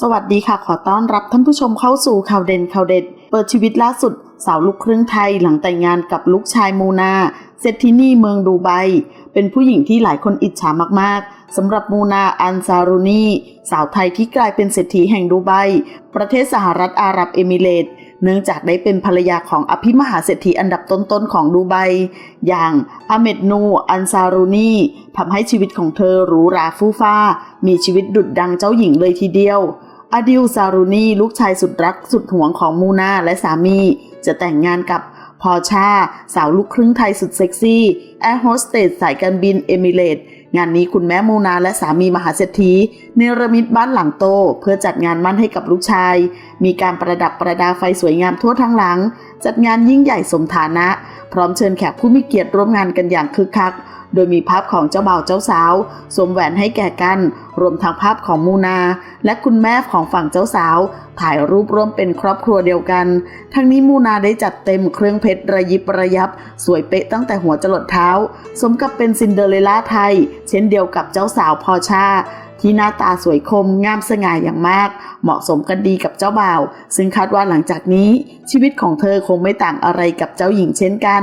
สวัสดีค่ะ ขอต้อนรับท่านผู้ชมเข้าสู่ข่าวเด่นข่าวเด็ด เปิดชีวิตล่าสุด สาวลูกครึ่งไทยหลังแต่งงานกับลูกชายมูนาเศรษฐินีเมืองดูไบ เป็นผู้หญิงที่หลายคนอิจฉามากๆสำหรับมูนาอันซารุนีสาวไทยที่กลายเป็นเศรษฐีแห่งดูไบ ประเทศสหรัฐอาหรับเอมิเรตส์ เนื่องจากได้เป็นภรรยาของอภิมหาเศรษฐีอันดับต้นๆของดูไบ อย่างอาเมดนู อันซารูนีทำให้ชีวิตของเธอหรูหราฟู่ฟ้า มีชีวิตดุดดังเจ้าหญิงเลยทีเดียว อดิลซารูนีลูกชายสุดรักสุดหวงของมูนาและสามี จะแต่งงานกับพอชา สาวลูกครึ่งไทยสุดเซ็กซี่ แอร์โฮสเตสสายการบินเอมิเรต งานนี้คุณแม่มูนาและสามีมหาเศรษฐีเนรมิตบ้านหลังโต เพื่อจัดงานมั่นให้กับลูกชาย มีการประดับประดาไฟสวยงามทั่วทั้งหลัง จัดงานยิ่งใหญ่สมฐานะ พร้อมเชิญแขกผู้มีเกียรติร่วมงานกันอย่างคึกคัก โดยมีภาพของเจ้าบ่าวเจ้าสาวสวมแหวนให้แก่กัน รวมทั้งภาพของมูนา และคุณแม่ของฝั่งเจ้าสาว ถ่ายรูปร่วมเป็นครอบครัวเดียวกัน ทั้งนี้มูนาได้จัดเต็มเครื่องเพชรระยิบระยับ สวยเป๊ะตั้งแต่หัวจรดเท้า สมกับเป็นซินเดอเรลล่าไทย เช่นเดียวกับเจ้าสาวพอชาที่หน้าตาสวยคมงามสง่ายอย่างมาก เหมาะสมกันดีกับเจ้าบ่าว ซึ่งคาดว่าหลังจากนี้ ชีวิตของเธอคงไม่ต่างอะไรกับเจ้าหญิงเช่นกัน